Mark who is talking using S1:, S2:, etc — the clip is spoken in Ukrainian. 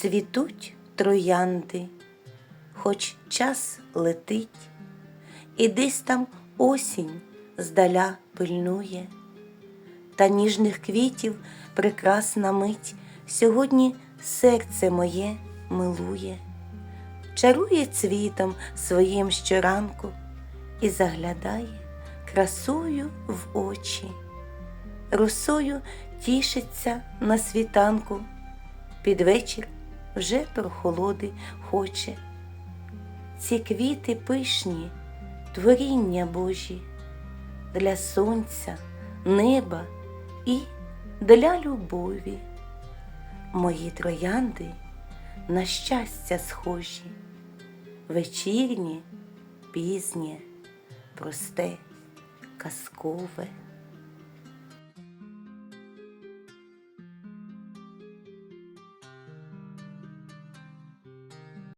S1: Цвітуть троянди, хоч час летить, і десь там осінь здаля пильнує, та ніжних квітів прекрасна мить сьогодні серце моє милує, чарує цвітом своїм щоранку і заглядає красою в очі, росою тішиться на світанку, під вечір вже прохолоди хоче. Ці квіти пишні, творіння Божі, для сонця, неба і для любові. Мої троянди на щастя схожі, вечірнє, пізнє, просте, казкове.